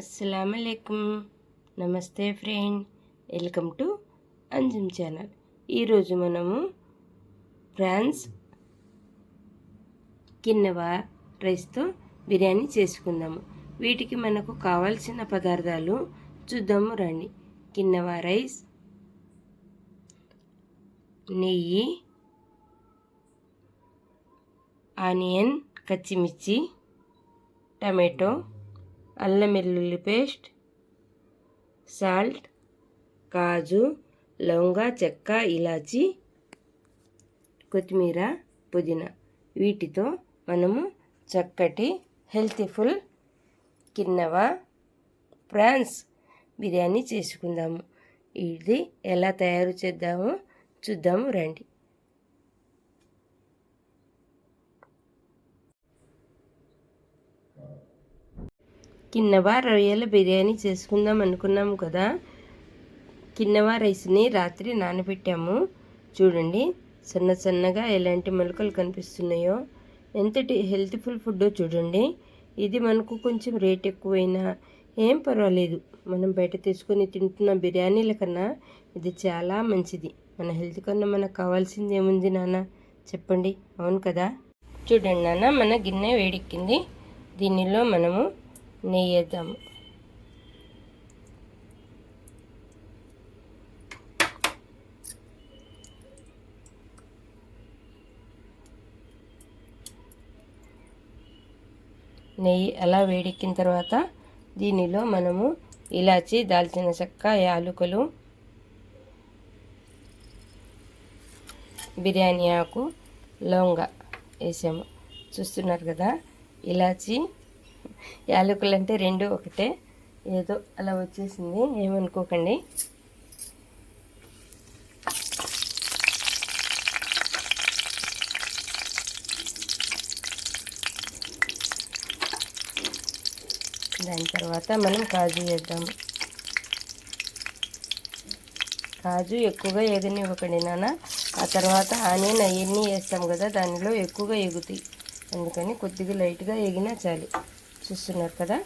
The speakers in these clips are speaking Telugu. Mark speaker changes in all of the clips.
Speaker 1: అస్సలం నమస్తే friend. Welcome to Anjum channel. ఈరోజు మనము ఫ్రాన్స్ కిన్నవ రైస్తో బిర్యానీ చేసుకుందాము. వీటికి మనకు కావాల్సిన పదార్థాలు చూద్దాము రండి. కిన్నెవా రైస్ నెయ్యి ఆనియన్ పచ్చిమిర్చి టమాటో అల్లం వెల్లుల్లి పేస్ట్ సాల్ట్ కాజు లవంగా చెక్క ఇలాచి కొత్తిమీర పుదీనా. వీటితో మనము చక్కటి హెల్తీఫుల్ కిన్నవా ప్రాన్స్ బిర్యానీ చేసుకుందాము. ఇది ఎలా తయారు చేద్దామో చూద్దాము రండి. కిన్నవా రొయ్యల బిర్యానీ చేసుకుందాం అనుకున్నాము కదా. కిన్నవా రైస్ని రాత్రి నానబెట్టాము. చూడండి సన్న సన్నగా ఎలాంటి మొలకలు కనిపిస్తున్నాయో. ఎంతటి హెల్త్ఫుల్ ఫుడ్ చూడండి. ఇది మనకు కొంచెం రేట్ ఎక్కువైనా ఏం పర్వాలేదు. మనం బయట తీసుకొని తింటున్న బిర్యానీల కన్నా ఇది చాలా మంచిది. మన హెల్త్ కన్నా మనకు కావాల్సింది ఏముంది నాన్న? చెప్పండి. అవును కదా? చూడండి నాన్న మన గిన్నె వేడెక్కింది. దీనిలో మనము నెయ్యి వేద్దాము నెయ్యి అలా వేడెక్కిన తర్వాత దీనిలో మనము ఇలాచి దాల్చిన చెక్క యాలుకలు బిర్యానీ ఆకు లవంగ వేసాము. చూస్తున్నారు కదా ఇలాచి యాలకులు అంటే రెండు ఒకటే. ఏదో అలా వచ్చేసింది. ఏమనుకోకండి. దాని తర్వాత మనం కాజు వేద్దాము కాజు ఎక్కువగా ఎగనివ్వకండి నాన్న. ఆ తర్వాత ఆనియన్ అవన్నీ వేస్తాం కదా దానిలో ఎక్కువగా ఎగుతాయి. అందుకని కొద్దిగా లైట్గా ఎగినా చాలు. చూస్తున్నారు కదా.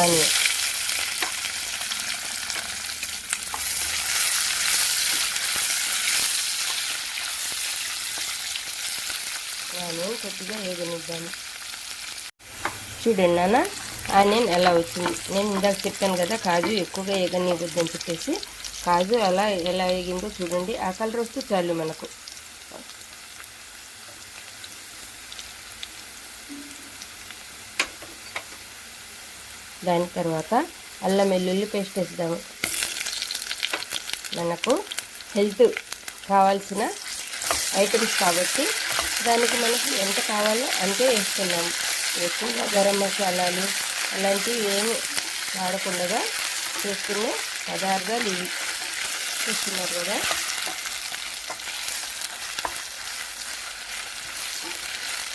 Speaker 1: ఆనియన్. ఆనియన్ కొద్దిగా వేగనిద్దాము చూడండి నాన్న ఆనియన్ ఎలా వచ్చింది. నేను ఇందాక చెప్పాను కదా కాజు ఎక్కువగా వేగనివ్వద్దని చెప్పేసి. కాజు అలా ఎలా వేగిందో చూడండి. ఆ కలర్ వస్తే చాలు మనకు. దాని తర్వాత అల్లం వెల్లుల్లి పేస్ట్ వేద్దాము మనకు హెల్త్ కావాల్సిన ఐటమ్స్ కాబట్టి దానికి మనకి ఎంత కావాలో అంతే వేస్తున్నాం. ఎక్కువగా గరం మసాలాలు అలాంటివి ఏమి వాడకుండా చేసుకునే పదార్థాలు ఇవి. చూస్తున్నారు కదా?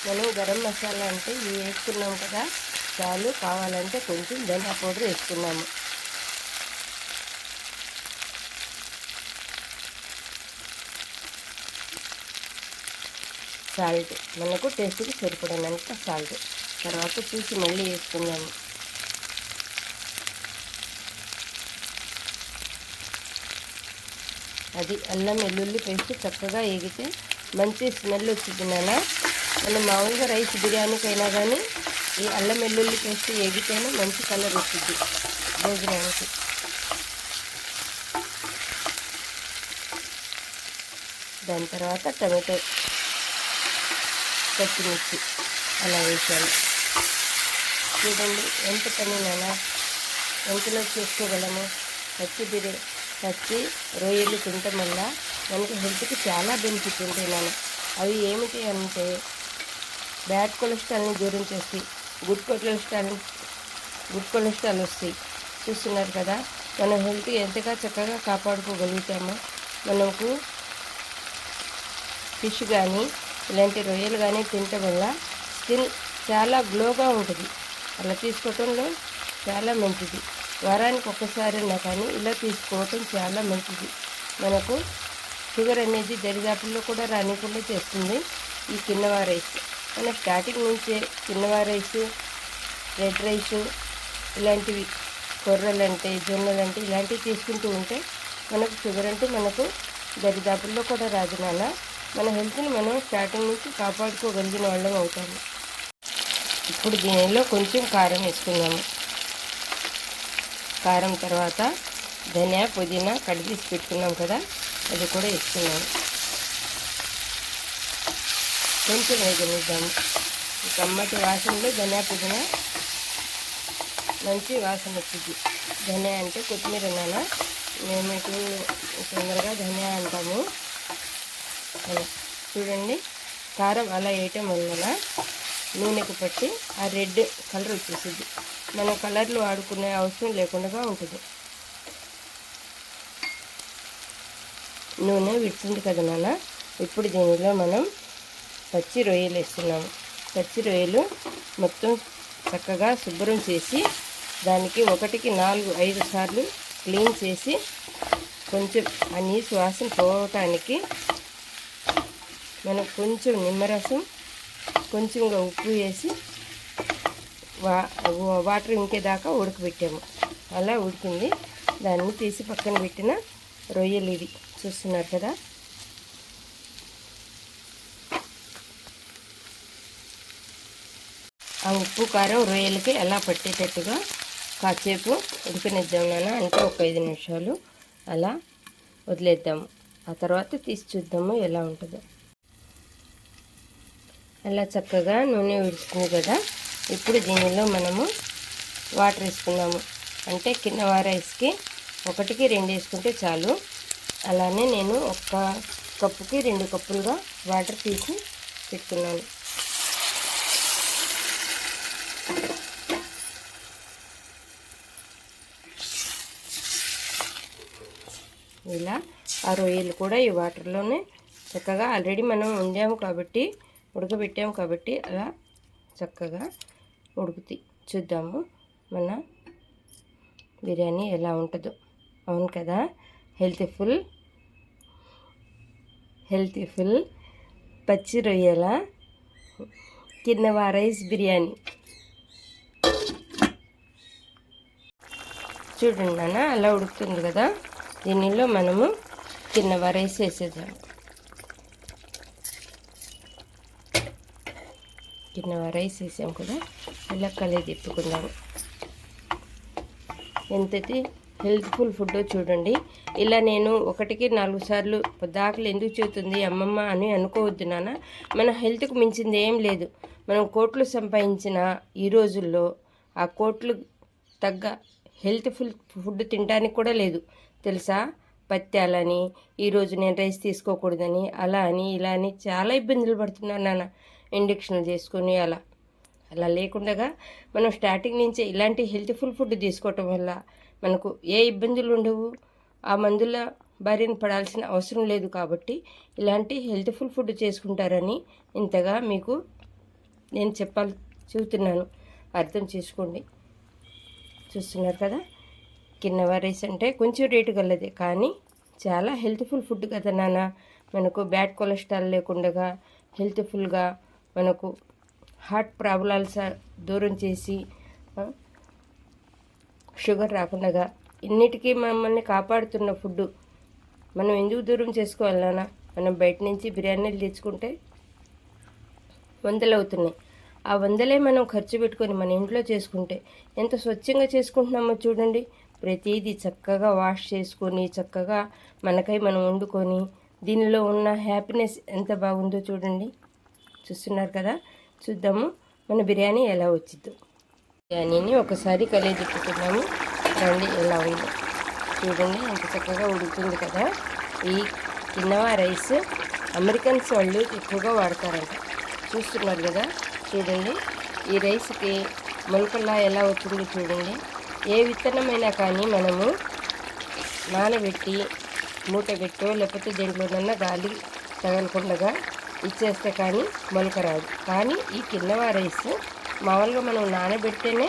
Speaker 1: మనం గరం మసాలా అంటే ఇవి వేసుకున్నాం కదా? చాలు కావాలంటే కొంచెం ధనియా పౌడర్ వేసుకున్నాము. సాల్ట్ మనకు టేస్ట్కి సరిపడినంత సాల్ట్. తర్వాత చూసి మళ్ళీ వేసుకున్నాము. అది అల్లం వెల్లుల్లి పేస్ట్ చక్కగా ఎగితే మంచి స్మెల్ వచ్చింది నాన్న. మనం మామూలుగా రైస్ బిర్యానీకైనా కానీ ఈ అల్లం వెల్లుల్లి పేస్ట్ ఎగితేనే మంచి కలర్ వస్తుంది భోజనానికి. దాని తర్వాత టమాటో పచ్చిమిర్చి అలా వేసాను. చూడండి ఎంత పని నాన్న ఎంతలో చేసుకోగలము? పచ్చి బిర్యానీ పచ్చి రొయ్యలు తినటం వల్ల మనకి హెల్త్కి చాలా బెనిఫిట్ ఉంటాయి నాన్న. అవి ఏమిటి అంటే బ్యాడ్ కొలెస్ట్రాల్ని దూరం చేసి గుడ్ కొలెస్ట్రాల్ గుడ్ కొలెస్ట్రాల్ వస్తాయి. చూస్తున్నారు కదా? మన హెల్త్ ఎంతగా చక్కగా కాపాడుకోగలుగుతామో మనకు ఫిష్ కానీ ఇలాంటి రొయ్యలు కానీ తినటం వల్ల స్కిన్ చాలా గ్లోగా ఉంటుంది. అలా తీసుకోవటంలో చాలా మంచిది. వారానికి ఒక్కసారైనా కానీ ఇలా తీసుకోవటం చాలా మంచిది. మనకు షుగర్ అనేది దరిదాపుల్లో కూడా రానికుండా చేస్తుంది ఈ కిన్నవా రైస్. మన స్టార్టింగ్ నుంచే కిన్నవా రైసు రెడ్ రైసు ఇలాంటివి కొర్రలంటే జొన్నలంటే జొన్నలు అంటే ఇలాంటివి తీసుకుంటూ ఉంటే మనకు షుగర్ అంటే మనకు దరిదాపుల్లో కూడా రాదు నాన్న. మన హెల్త్ని మనం స్టార్టింగ్ నుంచి కాపాడుకోగలిగిన వాళ్ళం అవుతాము ఇప్పుడు దీనిలో కొంచెం కారం వేసుకుందాము. కారం తర్వాత ధనియా పుదీనా కడిగేసి పెట్టుకున్నాం కదా అది కూడా వేసుకున్నాము కొంచెం వేగనిద్దాము ఈ కమ్మటి వాసనలో ధనియా పుదీనా మంచి వాసన వచ్చింది. ధనియా అంటే కొత్తిమీర నాన్న మేము తొందరగా ధనియా అంటాము. చూడండి. కారం అలా వేయటం వలన నూనెకు పట్టి ఆ రెడ్ కలర్ వచ్చేసింది. మనం కలర్లు వాడుకునే అవసరం లేకుండా ఉంటుంది. నూనె విడిచింది కదా నాన్న ఇప్పుడు దీనిలో మనం పచ్చి రొయ్యలు వేస్తున్నాము పచ్చి రొయ్యలు మొత్తం చక్కగా శుభ్రం చేసి దానికి ఒకటికి నాలుగు ఐదు సార్లు క్లీన్ చేసి కొంచెం ఆ నీసు వాసన పోవటానికి మనం కొంచెం నిమ్మరసం కొంచెంగా ఉప్పు వేసి వా వాటర్ ఇంకేదాకా ఉడకబెట్టాము. అలా ఉడికింది. దాన్ని తీసి పక్కన పెట్టిన రొయ్యలు ఇది చూస్తున్నారు కదా? ఆ ఉప్పు కారం రొయ్యలకి ఎలా పట్టేటట్టుగా కాసేపు ఉడికనిద్దాం నాన్న. అంటే ఒక ఐదు నిమిషాలు అలా వదిలేద్దాము ఆ తర్వాత తీసి చూద్దాము ఎలా ఉంటుందో. అలా చక్కగా నూనె విడుచుకుంది కదా. ఇప్పుడు దీనిలో మనము వాటర్ వేసుకున్నాము అంటే కింద రైస్కి ఒకటికి రెండు వేసుకుంటే చాలు. అలానే నేను ఒక కప్పుకి రెండు కప్పులుగా వాటర్ తీసి పెట్టుకున్నాను. ఇలా ఆ రొయ్యలు కూడా ఈ వాటర్లోనే చక్కగా ఆల్రెడీ మనం ఉండాము కాబట్టి ఉడకబెట్టాము కాబట్టి అలా చక్కగా ఉడుకుతాయి చూద్దాము మన బిర్యానీ ఎలా ఉంటుందో. అవును కదా? హెల్తీఫుల్ హెల్తీఫుల్ పచ్చి రొయ్యల కిన్నవా రైస్ బిర్యానీ. చూడండి నాన్న అలా ఉడుకుతుంది కదా? దీనిలో మనము చిన్న రైస్ వేసేద్దాం. చిన్న రైస్ వేసాం కదా ఇలా కలిగి తిప్పుకుందాము ఎంతది హెల్త్ఫుల్ ఫుడ్ చూడండి. ఇలా నేను ఒకటికి నాలుగు సార్లు పొద్దాకలు ఎందుకు చూతుంది అమ్మమ్మ అని అనుకోవద్దు నాన్న. మన హెల్త్కు మించింది ఏం లేదు. మనం కోట్లు సంపాదించిన ఈ రోజుల్లో ఆ కోట్లు తగ్గ హెల్త్ఫుల్ ఫుడ్ తినడానికి కూడా లేదు. తెలుసా? పత్యాలని ఈరోజు నేను రైస్ తీసుకోకూడదని అలా అని ఇలా అని చాలా ఇబ్బందులు పడుతున్నాను నాన్న. ఇండక్షన్లు చేసుకొని అలా. అలా లేకుండా మనం స్టార్టింగ్ నుంచే ఇలాంటి హెల్త్ఫుల్ ఫుడ్ తీసుకోవటం వల్ల మనకు ఏ ఇబ్బందులు ఉండవు. ఆ మందుల బారిన పడాల్సిన అవసరం లేదు కాబట్టి ఇలాంటి హెల్త్ఫుల్ ఫుడ్ చేసుకుంటారని ఇంతగా మీకు నేను చెప్పాలి చెబుతున్నాను. అర్థం చేసుకోండి. చూస్తున్నారు కదా. కింద రైస్ అంటే కొంచెం రేటు గలదే. కానీ చాలా హెల్త్ఫుల్ ఫుడ్ కదా నాన్న. మనకు బ్యాడ్ కొలెస్ట్రాల్ లేకుండా హెల్త్ఫుల్గా మనకు హార్ట్ ప్రాబ్లమ్స్ దూరం చేసి షుగర్ రాకుండా ఇన్నిటికీ మమ్మల్ని కాపాడుతున్న ఫుడ్. మనం ఎందుకు దూరం చేసుకోవాలన్నా మనం బయట నుంచి బిర్యానీలు తెచ్చుకుంటే వందలవుతున్నాయి ఆ వందలే మనం ఖర్చు పెట్టుకొని మన ఇంట్లో చేసుకుంటే ఎంత స్వచ్ఛంగా చేసుకుంటున్నామో చూడండి. ప్రతిదీ చక్కగా వాష్ చేసుకొని చక్కగా మనకై మనం వండుకొని దీనిలో ఉన్న హ్యాపీనెస్ ఎంత బాగుందో చూడండి. చూస్తున్నారు కదా? చూద్దాము. మన బిర్యానీ ఎలా వచ్చిద్దో బిర్యానీని ఒకసారి కలిగి తిప్పుతున్నాము రండి ఎలా ఉంది. చూడండి ఎంత చక్కగా ఉడుకుతుంది కదా. ఈ కిన్నవా రైస్ అమెరికన్స్ వాళ్ళు ఎక్కువగా వాడతారంట. చూస్తున్నారు కదా? చూడండి. ఈ రైస్కి మొలకల్లా ఎలా వచ్చిందో చూడండి. ఏ విత్తనమైనా కానీ మనము నానబెట్టి మూట పెట్టో లేకపోతే దేంట్లోనన్నా గాలి తగలకుండా ఇచ్చేస్తే కానీ మొలక రాదు. కానీ ఈ కిన్నవా రైస్ మామూలుగా మనం నానబెడితేనే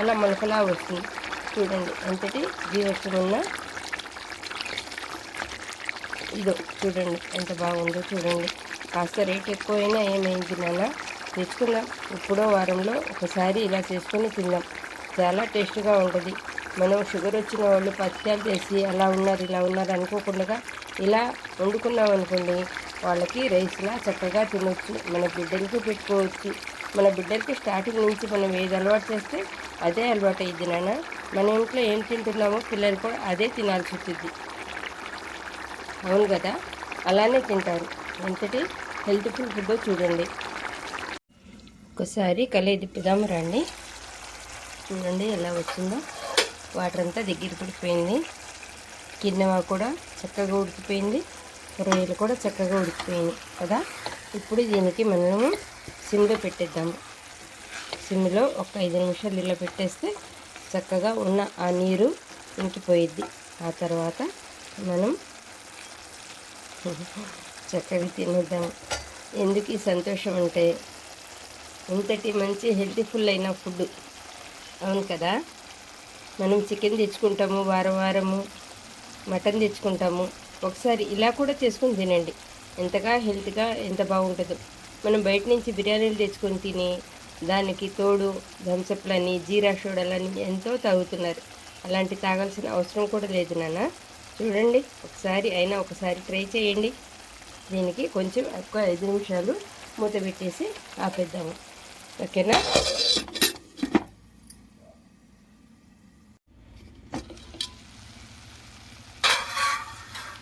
Speaker 1: అలా మొలకలా వస్తుంది. చూడండి ఎంతటి జీవత్వం ఇదో చూడండి ఎంత బాగుందో చూడండి. కాస్త రేట్ ఎక్కువైనా ఏమైంది నాన్న? తెచ్చుకుందాం ఇప్పుడో వారంలో ఒకసారి ఇలా చేసుకొని తిందాం చాలా టేస్ట్గా ఉంటుంది. మనం షుగర్ వచ్చిన వాళ్ళు పత్యాలు చేసి అలా ఉన్నారు ఇలా ఉన్నారు అనుకోకుండా ఇలా వండుకున్నాం అనుకోండి వాళ్ళకి రైస్లా చక్కగా తినొచ్చు. మన బిడ్డలకి పెట్టుకోవచ్చు. మన బిడ్డలకి స్టార్టింగ్ నుంచి మనం ఏది అలవాటు చేస్తే అదే అలవాటు అయ్యింది నాన్న. మన ఇంట్లో ఏం తింటున్నామో పిల్లలు కూడా అదే తినాల్సి వచ్చింది అవును కదా? అలానే తింటారు. ఎంతటి హెల్త్ఫుల్ ఫుడ్ చూడండి. ఒకసారి కలయి తిప్పుదాము రండి. చూడండి ఎలా వచ్చిందో. వాటర్ అంతా దగ్గర పడిపోయింది. కిన్నెవా కూడా చక్కగా ఉడికిపోయింది. రొయ్యలు కూడా చక్కగా ఉడికిపోయింది కదా. ఇప్పుడు దీనికి మనము సిమ్లో పెట్టేద్దాము సిమ్లో ఒక ఐదు నిమిషాలు ఇలా పెట్టేస్తే చక్కగా ఉన్న ఆ నీరు ఇంకిపోయిద్ది ఆ తర్వాత మనం చక్కగా తినేద్దాం. ఎందుకు ఈ సంతోషం అంటే ఇంతటి మంచి హెల్తీఫుల్ అయిన ఫుడ్. అవును కదా? మనం చికెన్ తెచ్చుకుంటాము వారం వారము మటన్ తెచ్చుకుంటాము. ఒకసారి ఇలా కూడా చేసుకుని తినండి. ఎంతగా హెల్త్గా ఎంత బాగుంటుందో. మనం బయట నుంచి బిర్యానీలు తెచ్చుకొని తిని దానికి తోడు థమ్సప్లని జీరా షోడలని ఎంతో తాగుతున్నారు. అలాంటి తాగాల్సిన అవసరం కూడా లేదు నాన్న. చూడండి ఒకసారి అయినా ఒకసారి ట్రై చేయండి. దీనికి కొంచెం ఎక్కువ ఐదు నిమిషాలు మూత పెట్టేసి ఆపేద్దాము. ఓకేనా?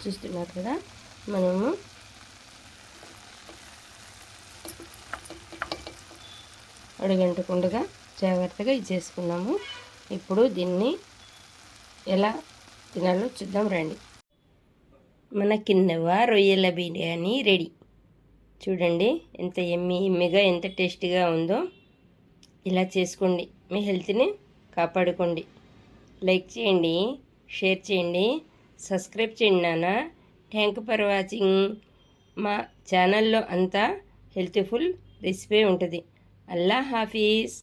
Speaker 1: చూస్తున్నారు కదా? మనము అడుగంటకుండగా జాగ్రత్తగా ఇది చేసుకున్నాము. ఇప్పుడు దీన్ని ఎలా తినాలో చూద్దాం రండి. మన కిన్నెవ రొయ్యల బిర్యానీ రెడీ. చూడండి ఎంత ఎమ్మి ఎమ్మిగా ఎంత టేస్టీగా ఉందో. ఇలా చేసుకోండి మీ హెల్త్ని కాపాడుకోండి. లైక్ చేయండి షేర్ చేయండి సబ్స్క్రైబ్ చేయండి నాన్న. థ్యాంక్ ఫర్ వాచింగ్ మా ఛానల్లో అంతా హెల్త్ఫుల్ రెసిపీ ఉంటుంది. అల్లా హాఫీజ్.